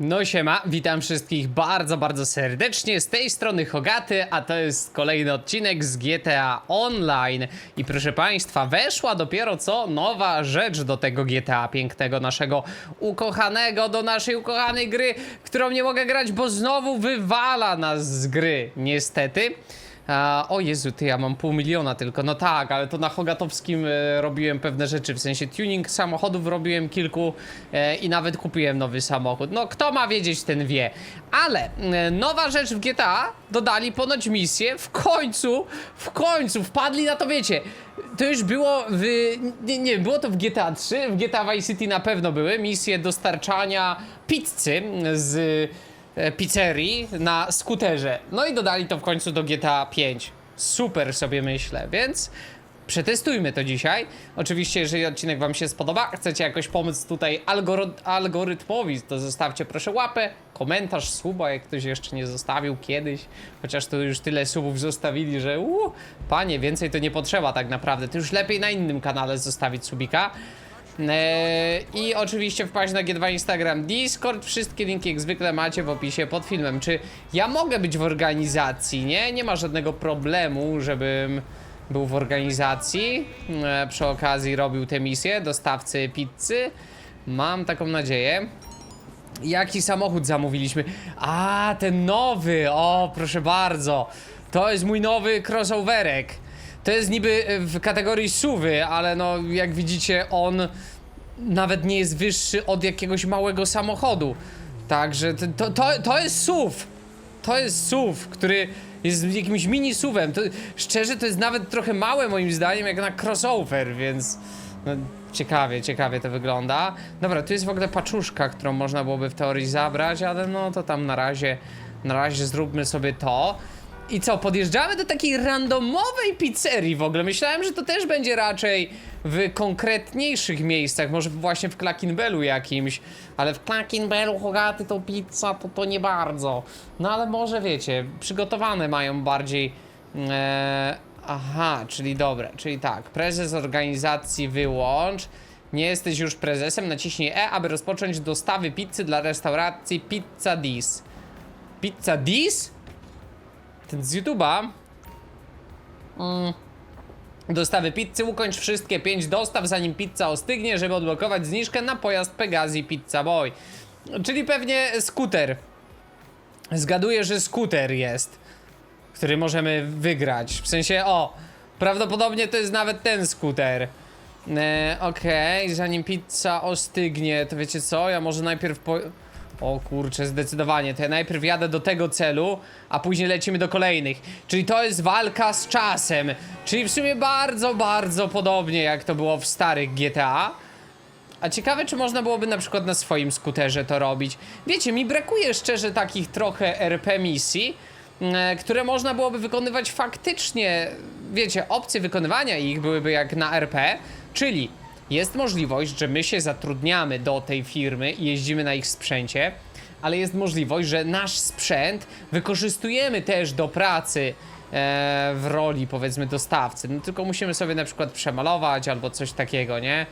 No siema, witam wszystkich bardzo, bardzo serdecznie. Z tej strony Hogaty, a to jest kolejny odcinek z GTA Online. I proszę Państwa, weszła dopiero co nowa rzecz do tego GTA pięknego, naszego ukochanego, do naszej ukochanej gry, którą nie mogę grać, bo znowu wywala nas z gry, niestety. A, o Jezu, ty, ja mam pół miliona tylko. No tak, ale to na Hogatowskim e, robiłem pewne rzeczy, w sensie tuning samochodów robiłem kilku e, i nawet kupiłem nowy samochód. No kto ma wiedzieć, ten wie. Ale e, nowa rzecz w GTA, dodali ponoć misję, w końcu, w końcu wpadli na to, wiecie. To już było w. Nie, nie było to w GTA 3, w GTA Vice City na pewno były misje dostarczania pizzy z pizzerii na skuterze. No i dodali to w końcu do GTA 5. Super sobie myślę, więc przetestujmy to dzisiaj. Oczywiście, jeżeli odcinek Wam się spodoba, chcecie jakoś pomóc tutaj algory algorytmowi, to zostawcie proszę łapę, komentarz, suba, jak ktoś jeszcze nie zostawił kiedyś. Chociaż to już tyle subów zostawili, że uu, panie, więcej to nie potrzeba tak naprawdę. To już lepiej na innym kanale zostawić subika. Eee, I oczywiście wpaść na G2 Instagram, Discord, wszystkie linki jak zwykle macie w opisie pod filmem. Czy ja mogę być w organizacji, nie? Nie ma żadnego problemu, żebym był w organizacji. Eee, przy okazji robił tę misję, dostawcy pizzy. Mam taką nadzieję. Jaki samochód zamówiliśmy? A, ten nowy! O, proszę bardzo. To jest mój nowy crossoverek. To jest niby e, w kategorii suwy, ale no jak widzicie on nawet nie jest wyższy od jakiegoś małego samochodu. Także to, to, to, jest SUV. To jest SUV, który jest jakimś mini SUVem. To, szczerze, to jest nawet trochę małe moim zdaniem, jak na crossover, więc no, ciekawie, ciekawie to wygląda. Dobra, tu jest w ogóle paczuszka, którą można byłoby w teorii zabrać, ale no to tam na razie, na razie zróbmy sobie to. I co, podjeżdżamy do takiej randomowej pizzerii w ogóle. Myślałem, że to też będzie raczej w konkretniejszych miejscach, może właśnie w Klakinbelu jakimś, ale w Klakinbelu Hogaty to pizza to, to nie bardzo. No ale może wiecie, przygotowane mają bardziej. E, aha, czyli dobra, czyli tak, prezes organizacji wyłącz. Nie jesteś już prezesem, naciśnij E, aby rozpocząć dostawy pizzy dla restauracji Pizza Dis. Pizza Dis? Ten z YouTube'a. Mm. Dostawy pizzy, ukończ wszystkie 5 dostaw zanim pizza ostygnie, żeby odblokować zniżkę na pojazd Pegasi Pizza Boy. Czyli pewnie skuter. Zgaduję, że skuter jest, który możemy wygrać. W sensie, o, prawdopodobnie to jest nawet ten skuter. E, Okej, zanim pizza ostygnie, to wiecie co? Ja może najpierw po... O kurczę, zdecydowanie. To ja najpierw jadę do tego celu, a później lecimy do kolejnych. Czyli to jest walka z czasem. Czyli w sumie bardzo, bardzo podobnie jak to było w starych GTA. A ciekawe, czy można byłoby na przykład na swoim skuterze to robić. Wiecie, mi brakuje szczerze takich trochę RP misji, e, które można byłoby wykonywać faktycznie. Wiecie, opcje wykonywania ich byłyby jak na RP, czyli jest możliwość, że my się zatrudniamy do tej firmy i jeździmy na ich sprzęcie, ale jest możliwość, że nasz sprzęt wykorzystujemy też do pracy e, w roli powiedzmy dostawcy. No tylko musimy sobie na przykład przemalować albo coś takiego, nie?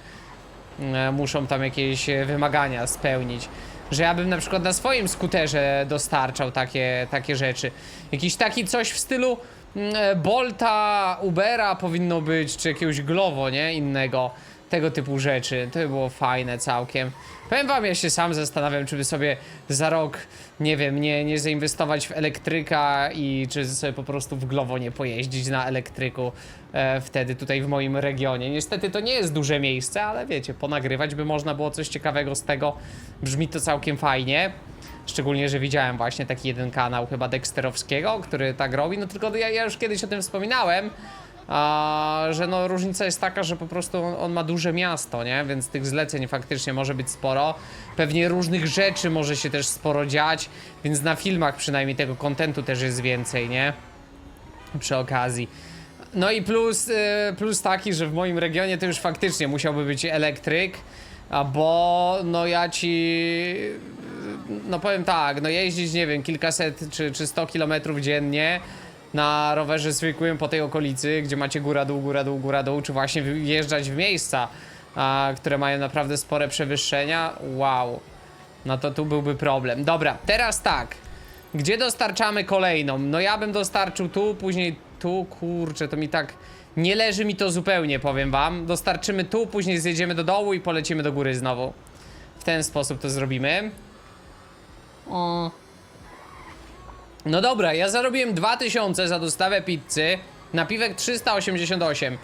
E, muszą tam jakieś e, wymagania spełnić. Że ja bym na przykład na swoim skuterze dostarczał takie, takie rzeczy. Jakiś taki coś w stylu mm, e, Bolta, Ubera powinno być, czy jakiegoś Glovo, nie? Innego. Tego typu rzeczy. To by było fajne całkiem. Powiem wam, ja się sam zastanawiam, czy by sobie za rok, nie wiem, nie, nie zainwestować w elektryka i czy sobie po prostu w Glovo nie pojeździć na elektryku e, wtedy tutaj w moim regionie. Niestety to nie jest duże miejsce, ale wiecie, ponagrywać by można było coś ciekawego z tego. Brzmi to całkiem fajnie. Szczególnie, że widziałem właśnie taki jeden kanał chyba Dexterowskiego, który tak robi, no tylko ja, ja już kiedyś o tym wspominałem, a, że no różnica jest taka, że po prostu on, on ma duże miasto, nie? Więc tych zleceń faktycznie może być sporo. Pewnie różnych rzeczy może się też sporo dziać, więc na filmach przynajmniej tego kontentu też jest więcej, nie? Przy okazji. No i plus, y, plus taki, że w moim regionie to już faktycznie musiałby być elektryk, bo no ja ci no powiem tak, no jeździć, nie wiem, kilkaset czy, czy 100 kilometrów dziennie na rowerze zwykłym po tej okolicy, gdzie macie góra dół, góra dół, góra dół, czy właśnie wjeżdżać w miejsca, a, które mają naprawdę spore przewyższenia, wow. No to tu byłby problem. Dobra, teraz tak. Gdzie dostarczamy kolejną? No ja bym dostarczył tu, później tu, kurczę, to mi tak... Nie leży mi to zupełnie, powiem wam. Dostarczymy tu, później zjedziemy do dołu i polecimy do góry znowu. W ten sposób to zrobimy. O. No dobra, ja zarobiłem 2000 za dostawę pizzy, napiwek 388.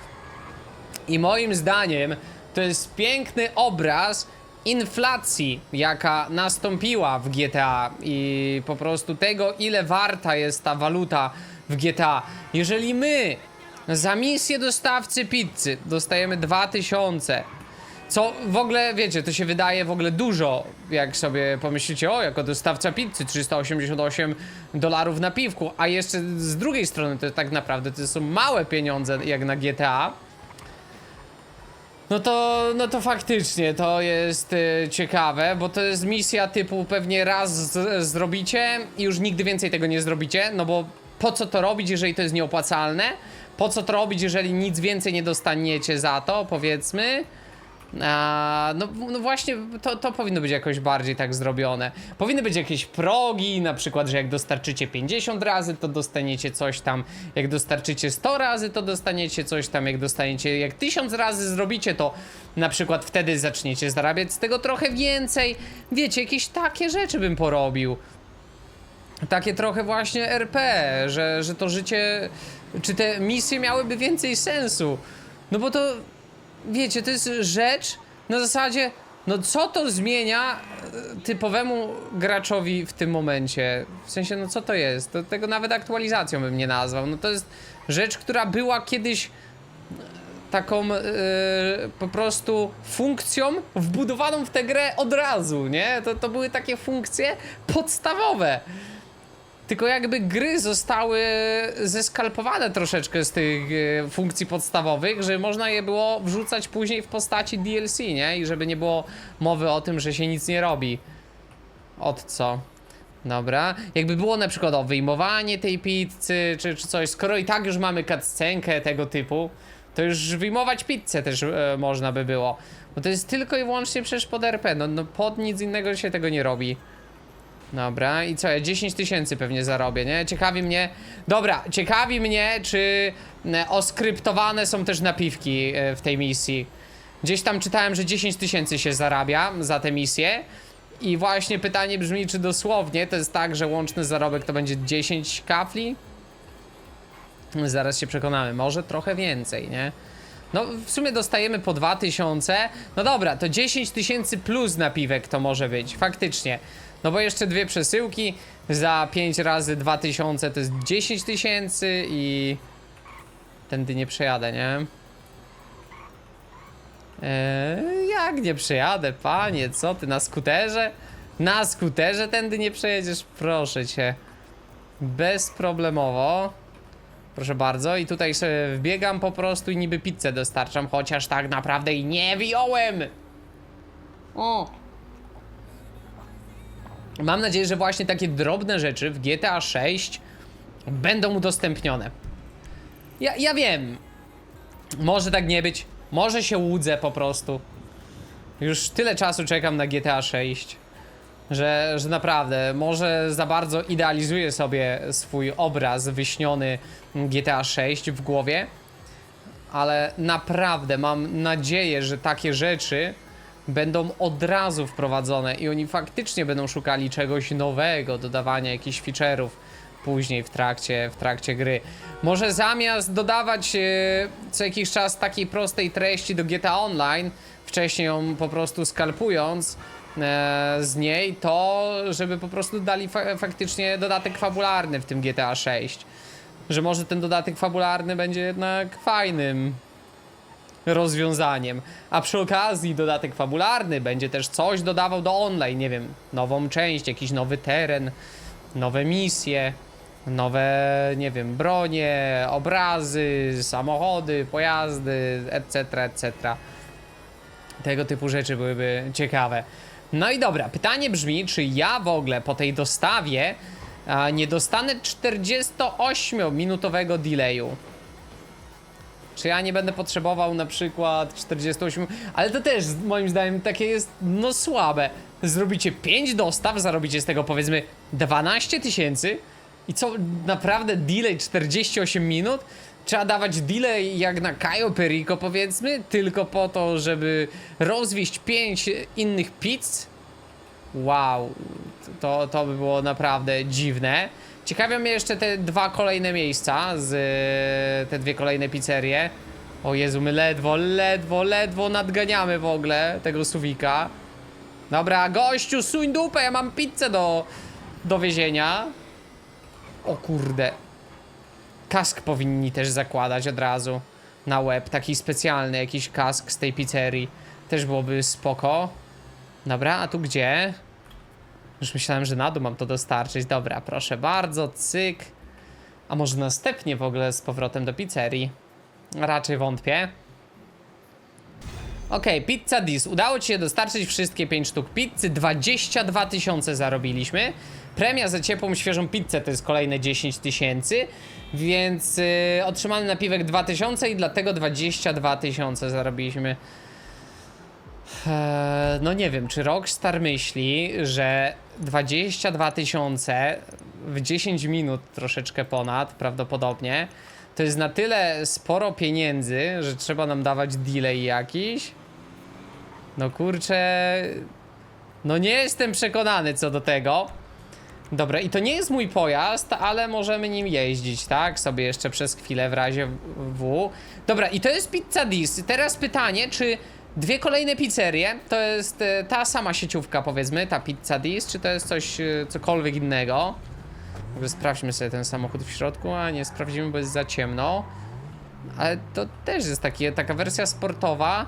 I moim zdaniem to jest piękny obraz inflacji, jaka nastąpiła w GTA i po prostu tego, ile warta jest ta waluta w GTA. Jeżeli my za misję dostawcy pizzy dostajemy 2000, co w ogóle, wiecie, to się wydaje w ogóle dużo, jak sobie pomyślicie, o, jako dostawca pizzy 388 dolarów na piwku, a jeszcze z drugiej strony to tak naprawdę to są małe pieniądze jak na GTA. No to, no to faktycznie to jest y, ciekawe, bo to jest misja typu pewnie raz z, zrobicie i już nigdy więcej tego nie zrobicie, no bo po co to robić, jeżeli to jest nieopłacalne? Po co to robić, jeżeli nic więcej nie dostaniecie za to, powiedzmy? A, no, no właśnie, to, to powinno być jakoś bardziej tak zrobione. Powinny być jakieś progi, na przykład, że jak dostarczycie 50 razy, to dostaniecie coś tam. Jak dostarczycie 100 razy, to dostaniecie coś tam. Jak dostaniecie, jak 1000 razy zrobicie, to na przykład wtedy zaczniecie zarabiać z tego trochę więcej. Wiecie, jakieś takie rzeczy bym porobił. Takie trochę właśnie RP, że, że to życie, czy te misje miałyby więcej sensu. No bo to wiecie, to jest rzecz na zasadzie, no co to zmienia e, typowemu graczowi w tym momencie? W sensie, no co to jest? To, tego nawet aktualizacją bym nie nazwał. No to jest rzecz, która była kiedyś e, taką e, po prostu funkcją wbudowaną w tę grę od razu, nie? To, to były takie funkcje podstawowe. Tylko jakby gry zostały zeskalpowane troszeczkę z tych e, funkcji podstawowych, że można je było wrzucać później w postaci DLC, nie? I żeby nie było mowy o tym, że się nic nie robi. Od co? Dobra. Jakby było na przykład o wyjmowanie tej pizzy, czy, czy coś, skoro i tak już mamy cutscenkę tego typu, to już wyjmować pizzę też e, można by było. Bo to jest tylko i wyłącznie przecież pod RP, no, no pod nic innego się tego nie robi. Dobra, i co, ja 10 tysięcy pewnie zarobię, nie? Ciekawi mnie... Dobra, ciekawi mnie, czy e, oskryptowane są też napiwki e, w tej misji. Gdzieś tam czytałem, że 10 tysięcy się zarabia za tę misję. I właśnie pytanie brzmi, czy dosłownie to jest tak, że łączny zarobek to będzie 10 kafli? Zaraz się przekonamy, może trochę więcej, nie? No, w sumie dostajemy po 2000. No dobra, to 10 tysięcy plus napiwek to może być, faktycznie. No bo jeszcze dwie przesyłki za 5 razy 2000 to jest 10 tysięcy i... Tędy nie przejadę, nie? Eee, jak nie przejadę, panie, co ty, na skuterze? Na skuterze tędy nie przejedziesz, proszę cię. Bezproblemowo. Proszę bardzo, i tutaj sobie wbiegam po prostu i niby pizzę dostarczam, chociaż tak naprawdę i nie wyjąłem! O! Mam nadzieję, że właśnie takie drobne rzeczy w GTA 6 będą udostępnione. Ja, ja wiem, może tak nie być, może się łudzę po prostu. Już tyle czasu czekam na GTA 6, że, że naprawdę może za bardzo idealizuję sobie swój obraz wyśniony GTA 6 w głowie, ale naprawdę mam nadzieję, że takie rzeczy będą od razu wprowadzone i oni faktycznie będą szukali czegoś nowego, dodawania jakichś feature'ów później w trakcie, w trakcie gry. Może zamiast dodawać e, co jakiś czas takiej prostej treści do GTA Online, wcześniej ją po prostu skalpując e, z niej, to żeby po prostu dali fa faktycznie dodatek fabularny w tym GTA 6. Że może ten dodatek fabularny będzie jednak fajnym rozwiązaniem. A przy okazji dodatek fabularny będzie też coś dodawał do online, nie wiem, nową część, jakiś nowy teren, nowe misje, nowe, nie wiem, bronie, obrazy, samochody, pojazdy, etc., etc. Tego typu rzeczy byłyby ciekawe. No i dobra, pytanie brzmi, czy ja w ogóle po tej dostawie a, nie dostanę 48-minutowego delayu? Czy ja nie będę potrzebował na przykład 48, ale to też moim zdaniem takie jest no słabe. zrobicie 5 dostaw, zarobicie z tego powiedzmy 12 tysięcy i co, naprawdę delay 48 minut? Trzeba dawać delay jak na Cayo Perico powiedzmy, tylko po to, żeby rozwieść 5 innych pizz? Wow, to, to by było naprawdę dziwne. Ciekawią mnie jeszcze te dwa kolejne miejsca, z te dwie kolejne pizzerie. O Jezu, my ledwo, ledwo, ledwo nadganiamy w ogóle tego suwika. Dobra, gościu, suń dupę, ja mam pizzę do, do wiezienia. O kurde. Kask powinni też zakładać od razu na łeb, taki specjalny jakiś kask z tej pizzerii. Też byłoby spoko. Dobra, a tu gdzie? Już myślałem, że na dół mam to dostarczyć. Dobra, proszę bardzo, cyk. A może następnie w ogóle z powrotem do pizzerii? Raczej wątpię. Okej, pizza dis. Udało ci się dostarczyć wszystkie 5 sztuk pizzy. 22 tysiące zarobiliśmy. Premia za ciepłą, świeżą pizzę to jest kolejne 10 tysięcy. Więc yy, otrzymany napiwek 2000 i dlatego 22 tysiące zarobiliśmy. Eee, no nie wiem, czy Rockstar myśli, że 22 tysiące w 10 minut troszeczkę ponad, prawdopodobnie, to jest na tyle sporo pieniędzy, że trzeba nam dawać delay jakiś. No kurczę, no nie jestem przekonany co do tego. Dobra, i to nie jest mój pojazd, ale możemy nim jeździć, tak? Sobie jeszcze przez chwilę w razie W. Dobra, i to jest Pizza Dis. Teraz pytanie, czy dwie kolejne pizzerie to jest e, ta sama sieciówka, powiedzmy, ta Pizza Dis, czy to jest coś, e, cokolwiek innego? Sprawdźmy sobie ten samochód w środku, a nie sprawdzimy, bo jest za ciemno. Ale to też jest taka wersja sportowa.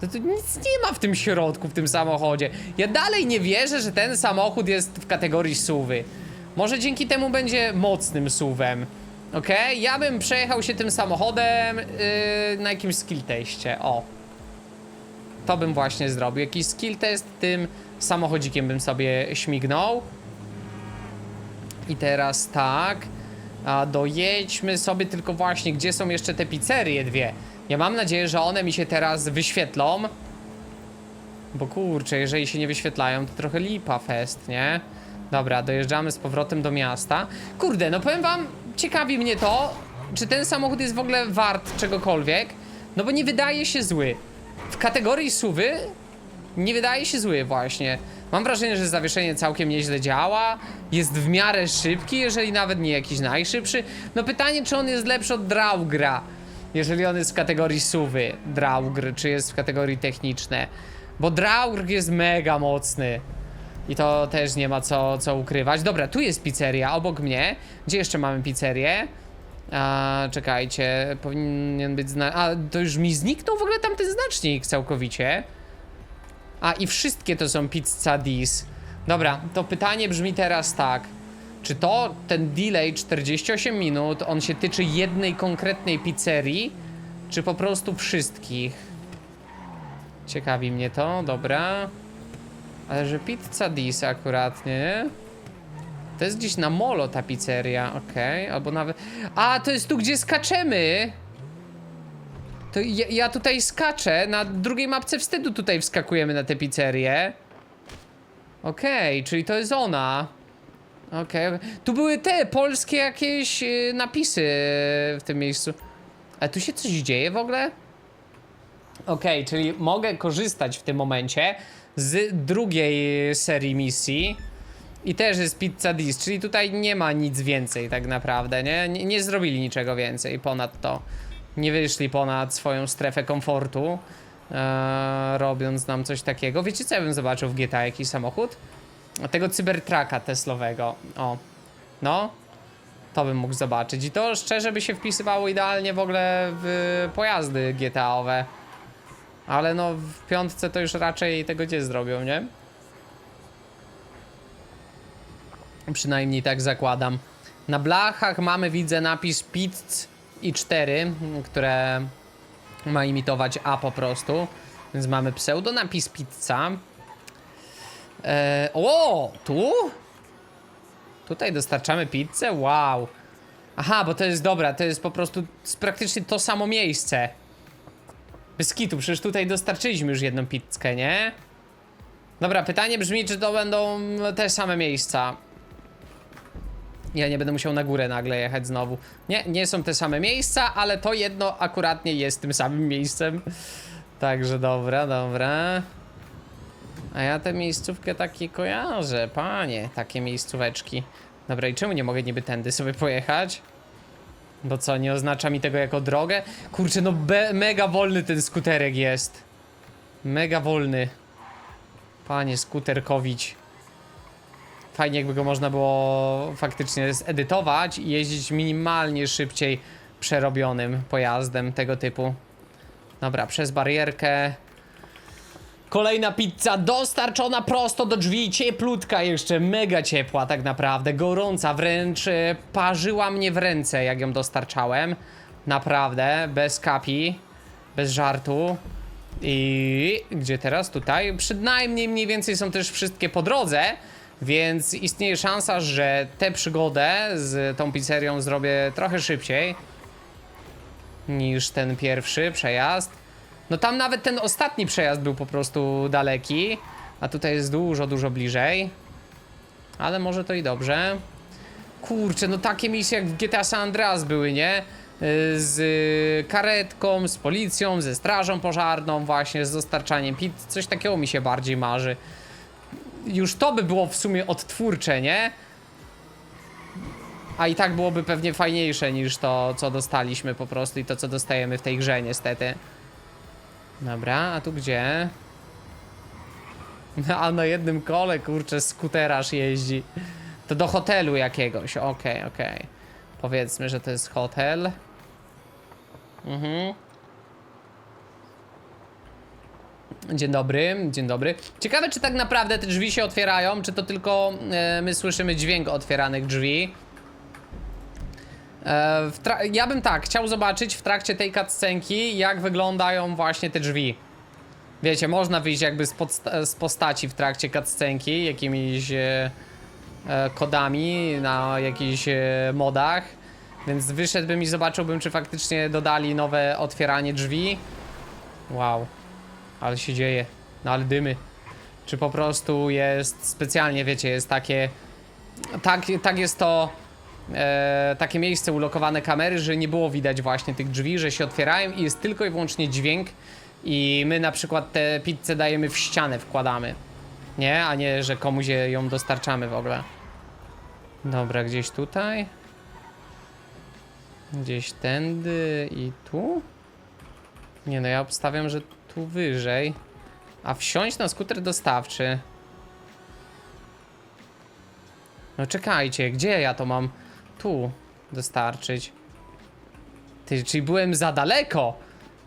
To tu nic nie ma w tym środku, w tym samochodzie. Ja dalej nie wierzę, że ten samochód jest w kategorii suwy. Może dzięki temu będzie mocnym suwem. Okej, ja bym przejechał się tym samochodem yy, na jakimś skill teście. O. To bym właśnie zrobił. Jakiś skill test tym samochodzikiem bym sobie śmignął. I teraz tak. A dojedźmy sobie tylko właśnie, gdzie są jeszcze te pizzerie dwie. Ja mam nadzieję, że one mi się teraz wyświetlą. Bo kurczę, jeżeli się nie wyświetlają, to trochę lipa fest, nie? Dobra, dojeżdżamy z powrotem do miasta. Kurde, no powiem wam, ciekawi mnie to, czy ten samochód jest w ogóle wart czegokolwiek. No bo nie wydaje się zły. W kategorii suwy nie wydaje się zły właśnie. Mam wrażenie, że zawieszenie całkiem nieźle działa. Jest w miarę szybki, jeżeli nawet nie jakiś najszybszy. No pytanie, czy on jest lepszy od Draugra, jeżeli on jest w kategorii suwy. Draugr, czy jest w kategorii techniczne. Bo Draugr jest mega mocny. I to też nie ma co, co ukrywać. Dobra, tu jest pizzeria obok mnie. Gdzie jeszcze mamy pizzerię? A, czekajcie, powinien być zna... A, to już mi zniknął w ogóle tamten znacznik całkowicie. A i wszystkie to są pizza dis. Dobra, to pytanie brzmi teraz tak. Czy to, ten delay 48 minut, on się tyczy jednej konkretnej pizzerii, czy po prostu wszystkich? Ciekawi mnie to, dobra. Ale że pizza dis akurat, nie? To jest gdzieś na molo ta pizzeria, okej, albo nawet... A, to jest tu, gdzie skaczemy! To ja, ja tutaj skaczę, na drugiej mapce wstydu tutaj wskakujemy na tę pizzerię. Okej, czyli to jest ona. Okej, okej. tu były te polskie jakieś y, napisy w tym miejscu. Ale tu się coś dzieje w ogóle? Okej, czyli mogę korzystać w tym momencie z drugiej serii misji. I też jest Pizza Dis, czyli tutaj nie ma nic więcej tak naprawdę, nie? Nie, nie zrobili niczego więcej ponad to. Nie wyszli ponad swoją strefę komfortu, e, robiąc nam coś takiego. Wiecie co ja bym zobaczył w GTA? Jakiś samochód? Tego cybertraka teslowego. O, no. To bym mógł zobaczyć. I to szczerze by się wpisywało idealnie w ogóle w pojazdy GTA-owe. Ale no w piątce to już raczej tego nie zrobią, nie? Przynajmniej tak zakładam. Na blachach mamy, widzę, napis pizz i 4, które ma imitować A po prostu. Więc mamy pseudo napis pizza. Eee, o, tu? Tutaj dostarczamy pizzę? Wow. Aha, bo to jest dobra, to jest po prostu praktycznie to samo miejsce. Bez kitu, przecież tutaj dostarczyliśmy już jedną pizzkę, nie? Dobra, pytanie brzmi, czy to będą te same miejsca. Ja nie będę musiał na górę nagle jechać znowu. Nie, nie są te same miejsca, ale to jedno akuratnie jest tym samym miejscem. Także dobra, dobra. A ja tę miejscówkę takie kojarzę, panie, takie miejscóweczki. Dobra, i czemu nie mogę niby tędy sobie pojechać? Bo co, nie oznacza mi tego jako drogę? Kurczę, no mega wolny ten skuterek jest. Mega wolny. Panie skuterkowić. Fajnie jakby go można było faktycznie zedytować i jeździć minimalnie szybciej przerobionym pojazdem tego typu. Dobra, przez barierkę. Kolejna pizza dostarczona prosto do drzwi, cieplutka jeszcze, mega ciepła tak naprawdę, gorąca, wręcz e, parzyła mnie w ręce jak ją dostarczałem. Naprawdę, bez kapi, bez żartu. I gdzie teraz? Tutaj. Przynajmniej mniej więcej są też wszystkie po drodze, więc istnieje szansa, że tę przygodę z tą pizzerią zrobię trochę szybciej niż ten pierwszy przejazd. No tam nawet ten ostatni przejazd był po prostu daleki, a tutaj jest dużo, dużo bliżej. Ale może to i dobrze. Kurczę, no takie misje jak w GTA San Andreas były, nie? Y, Z karetką, z policją, ze strażą pożarną, właśnie z dostarczaniem pizz. Coś takiego mi się bardziej marzy. Już to by było w sumie odtwórcze, nie? A i tak byłoby pewnie fajniejsze niż to, co dostaliśmy po prostu i to, co dostajemy w tej grze, niestety. Dobra, a tu gdzie? A na jednym kole, kurczę, skuteraż jeździ. To do hotelu jakiegoś, okej, okej. Powiedzmy, że to jest hotel. Mhm. Dzień dobry, dzień dobry. Ciekawe, czy tak naprawdę te drzwi się otwierają, czy to tylko e, my słyszymy dźwięk otwieranych drzwi. E, ja bym tak, chciał zobaczyć w trakcie tej cutscenki, jak wyglądają właśnie te drzwi. Wiecie, można wyjść jakby z, z postaci w trakcie cutscenki, jakimiś e, e, kodami na jakichś e, modach. Więc wyszedłbym i zobaczyłbym, czy faktycznie dodali nowe otwieranie drzwi. Wow, ale się dzieje, no ale dymy. Czy po prostu jest specjalnie, wiecie, jest takie. Tak, tak jest to e, takie miejsce ulokowane kamery, że nie było widać właśnie tych drzwi, że się otwierają i jest tylko i wyłącznie dźwięk i my na przykład tę pizzę dajemy w ścianę, wkładamy. Nie, a nie, że komuś ją dostarczamy w ogóle. Dobra, gdzieś tutaj. Gdzieś tędy i tu? Nie no, ja obstawiam, że tu wyżej. A wsiąść na skuter dostawczy. No czekajcie, gdzie ja to mam tu dostarczyć? Ty, czyli byłem za daleko.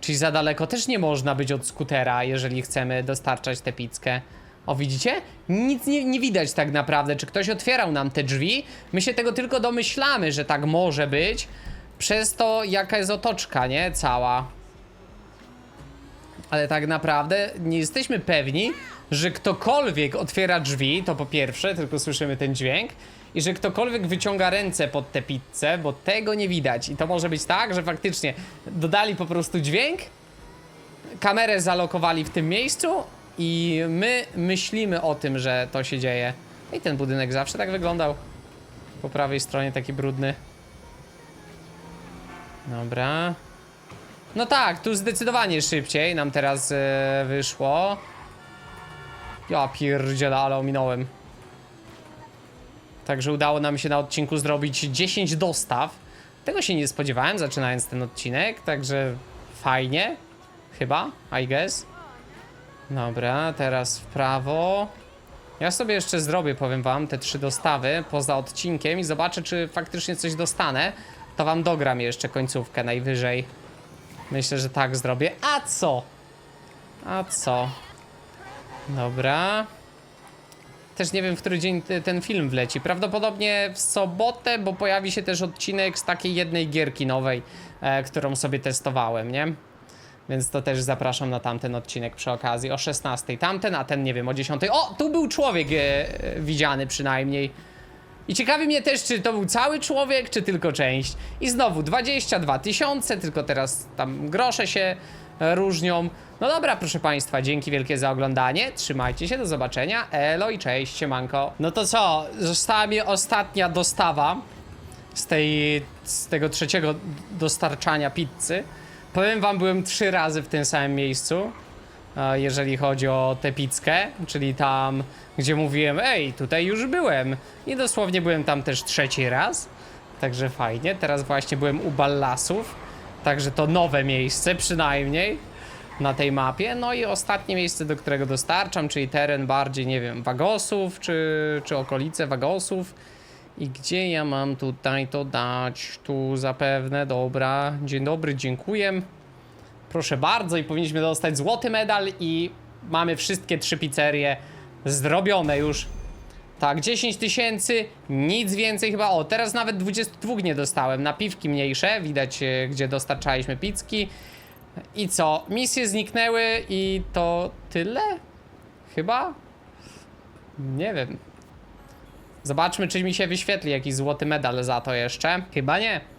Czyli za daleko też nie można być od skutera, jeżeli chcemy dostarczać tę pizzkę. O, widzicie? Nic nie, nie widać tak naprawdę, czy ktoś otwierał nam te drzwi. My się tego tylko domyślamy, że tak może być. Przez to, jaka jest otoczka, nie? Cała. Ale tak naprawdę nie jesteśmy pewni, że ktokolwiek otwiera drzwi, to po pierwsze, tylko słyszymy ten dźwięk, i że ktokolwiek wyciąga ręce pod tę pizzę, bo tego nie widać. I to może być tak, że faktycznie dodali po prostu dźwięk, kamerę zalokowali w tym miejscu i my myślimy o tym, że to się dzieje. I ten budynek zawsze tak wyglądał. Po prawej stronie taki brudny. Dobra. No tak, tu zdecydowanie szybciej nam teraz e, wyszło. Ja pierdzielę, ale ominąłem. Także udało nam się na odcinku zrobić 10 dostaw. Tego się nie spodziewałem, zaczynając ten odcinek, także fajnie. Chyba, I guess. Dobra, teraz w prawo. Ja sobie jeszcze zrobię, powiem wam, te trzy dostawy poza odcinkiem i zobaczę, czy faktycznie coś dostanę. To wam dogram jeszcze końcówkę najwyżej. Myślę, że tak zrobię. A co? A co? Dobra. Też nie wiem, w który dzień ten film wleci. Prawdopodobnie w sobotę, bo pojawi się też odcinek z takiej jednej gierki nowej, e, którą sobie testowałem, nie? Więc to też zapraszam na tamten odcinek przy okazji. O 16 tamten, a ten nie wiem, o 10. O, tu był człowiek e, widziany przynajmniej. I ciekawi mnie też, czy to był cały człowiek, czy tylko część. I znowu 22 tysiące, tylko teraz tam grosze się e, różnią. No dobra, proszę Państwa, dzięki wielkie za oglądanie. Trzymajcie się, do zobaczenia. Elo i cześć, siemanko. No to co, została mi ostatnia dostawa z, tej, z tego trzeciego dostarczania pizzy. Powiem wam, byłem trzy razy w tym samym miejscu, jeżeli chodzi o tę pizzkę, czyli tam, gdzie mówiłem, ej, tutaj już byłem. I dosłownie byłem tam też trzeci raz, także fajnie. Teraz właśnie byłem u Ballasów, także to nowe miejsce przynajmniej na tej mapie. No i ostatnie miejsce, do którego dostarczam, czyli teren bardziej, nie wiem, Wagosów, czy, czy okolice Wagosów. I gdzie ja mam tutaj to dać? Tu zapewne, dobra. Dzień dobry, dziękuję. Proszę bardzo i powinniśmy dostać złoty medal i mamy wszystkie trzy pizzerie zrobione już. Tak, 10 tysięcy, nic więcej chyba. O, teraz nawet 22 nie dostałem. Napiwki mniejsze, widać e, gdzie dostarczaliśmy pizzki. I co? Misje zniknęły i to tyle? Chyba? Nie wiem. Zobaczmy, czy mi się wyświetli jakiś złoty medal za to jeszcze. Chyba nie.